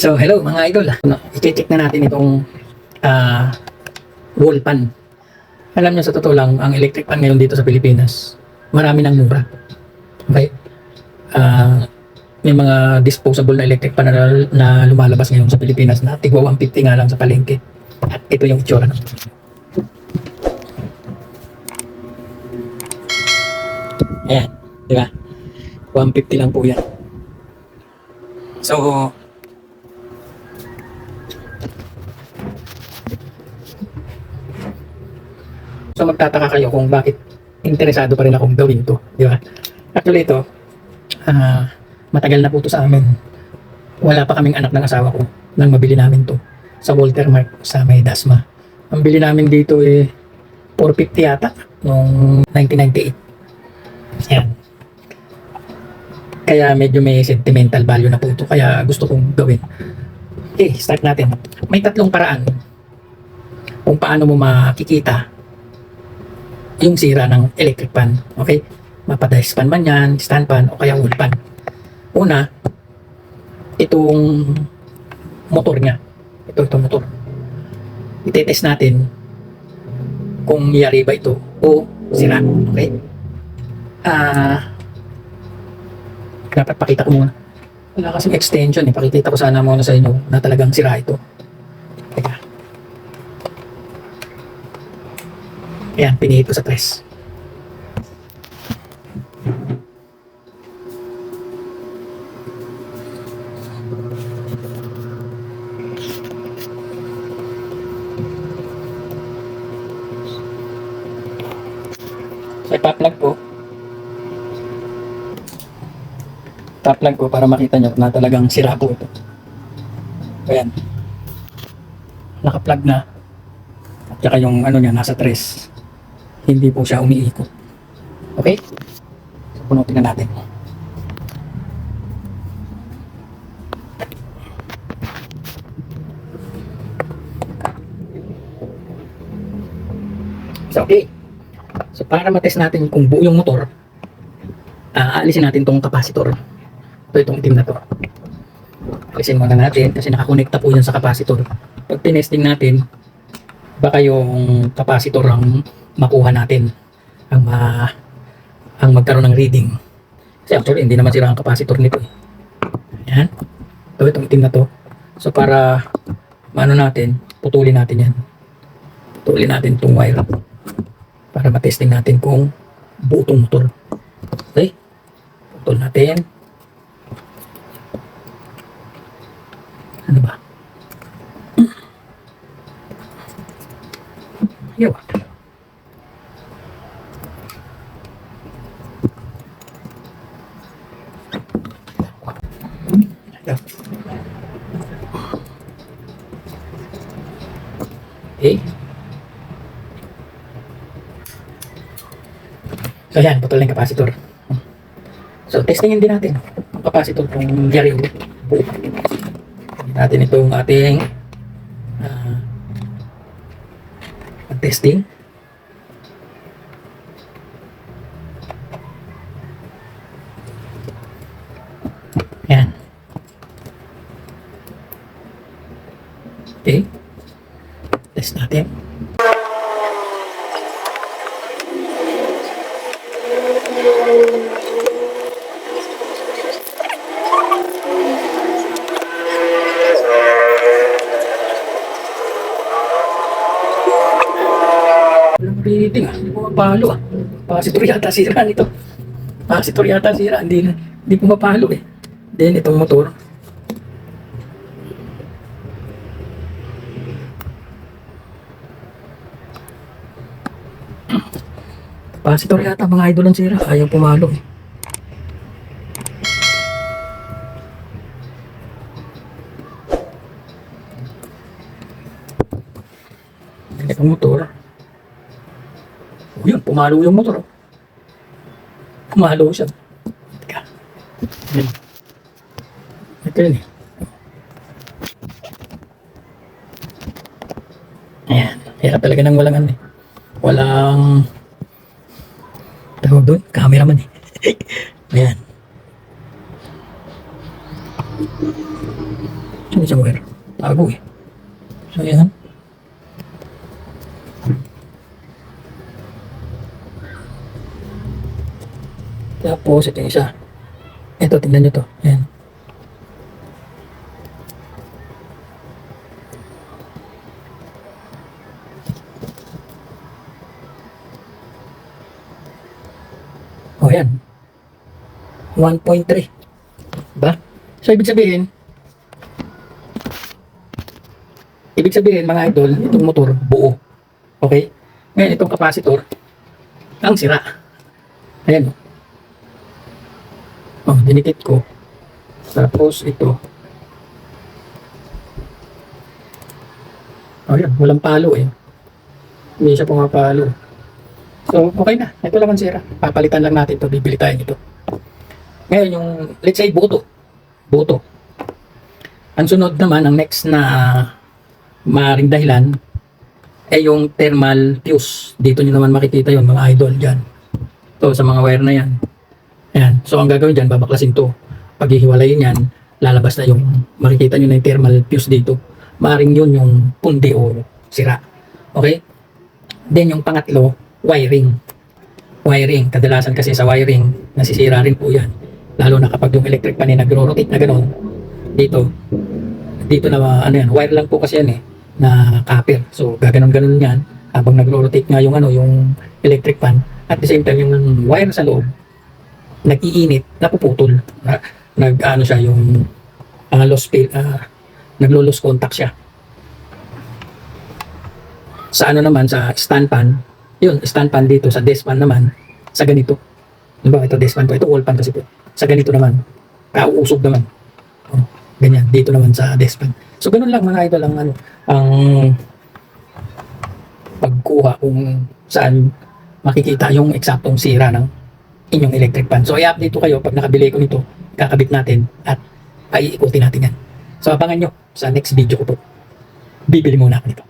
So, hello mga idol. I-check na natin itong ah, wall pan. Alam nyo sa totoo lang, ang electric pan ngayon dito sa Pilipinas, marami ng mura. Okay? Ah, may mga disposable na electric pan na, na lumalabas ngayon sa Pilipinas na tigwa 150 nga lang sa palengke. At ito yung itsura ng Ayan, di ba? 150 lang po yan. So, So magtataka kayo kung bakit interesado pa rin akong gawin to, di ba? Actually ito, ah, matagal na po to sa amin. Wala pa kaming anak ng asawa ko nang mabili namin to sa Walter Mark sa may Dasma. Ang bili namin dito eh 450 yata noong 1998. Yan. Kaya medyo may sentimental value na po ito. Kaya gusto kong gawin. Okay, start natin. May tatlong paraan kung paano mo makikita yung sira ng electric pan. Okay? Mapadice pan man yan, stand pan, o kaya wall pan. Una, itong motor niya. Ito, itong motor. Itetest natin kung yari ba ito o sira. Okay? Ah, dapat pakita ko muna. Wala kasing extension eh. Pakikita ko sana muna sa inyo na talagang sira ito. Teka. Ayan, pinihit ko sa tres. So, ipa-plug ko. Ipa-plug ko para makita nyo na talagang sira po ito. Ayan. Naka-plug na. At saka yung ano niya, nasa tres. Hindi po siya umiikot. Okay? So, punutin na natin. So, okay. So, para matest natin kung buo yung motor, aalisin natin tong capacitor. Ito, itong itim na to. Alisin muna natin kasi nakakonekta po yan sa capacitor. Pag tinesting natin, baka yung capacitor ang makuha natin ang ma ang magkaroon ng reading. Kasi actually hindi naman sira ang capacitor nito. eh. Yan. Ito itong itim na to. So para maano natin, putulin natin yan. Putulin natin itong wire para matesting natin kung buo itong motor. Okay? Putol natin. Ano ba? Yawa. Ito. Okay. So yan, putol na yung capacitor. So testingin din natin ang capacitor kung. Tingnan natin itong ating ah, testing. Yan. Okay. Test natin. Reading ah. Hindi pumapalo ah. Capacitor yata sira nito. Capacitor yata sira. Hindi, hindi pumapalo eh. Then itong motor. Capacitor yata mga idol ang sira. Ayaw pumalo eh. Then itong motor. Oh, yun, pumalo yung motor. oh. Pumalo siya. Teka. Yan. Ito yun eh. Ayan. Hirap talaga ng walang ano eh. Walang... Tawag doon? Cameraman eh. Ayan. Saan siya wire? Tago eh. So, yan. Tapos, ito yung isa. Ito, tingnan nyo to. Ayan. O, yan. 1.3. Ba? So, ibig sabihin, ibig sabihin, mga idol, itong motor, buo. Okay? Ngayon, itong capacitor, ang sira. Ayan, o. Oh, dinikit ko. Tapos ito. Oh, yan. Walang palo eh. Hindi siya pumapalo. So, okay na. Ito lang ang sira. Papalitan lang natin to Bibili tayo nito. Ngayon, yung, let's say, buto. Buto. Ang sunod naman, ang next na maaaring dahilan ay yung thermal fuse. Dito nyo naman makikita yon mga idol dyan. To sa mga wire na yan. Ayan. So, ang gagawin dyan, babaklasin to. Pag hihiwalayin yan, lalabas na yung, makikita nyo na yung thermal fuse dito. Maaring yun yung pundi o sira. Okay? Then, yung pangatlo, wiring. Wiring. Kadalasan kasi sa wiring, nasisira rin po yan. Lalo na kapag yung electric pan ay nagro-rotate na gano'n. Dito. Dito na, ano yan, wire lang po kasi yan eh, na copper. So, gaganon-ganon yan habang nagro-rotate nga yung ano, yung electric pan. At the same time, yung wire sa loob, nag-iinit, napuputol. Na, nag ano siya yung uh, loss fail, uh, naglo-lose contact siya. Sa ano naman sa stand pan, yun, stand pan dito sa desk pan naman, sa ganito. Diba, ito desk pan po, ito wall pan kasi po. Sa ganito naman, kauusog naman. Oh, ganyan, dito naman sa desk pan. So ganun lang mga idol ang ano, ang pagkuha kung saan makikita yung eksaktong sira ng inyong electric pan. So, i-update kayo pag nakabili ko nito, kakabit natin at paiikutin natin yan. So, abangan nyo sa next video ko po. Bibili muna ako nito.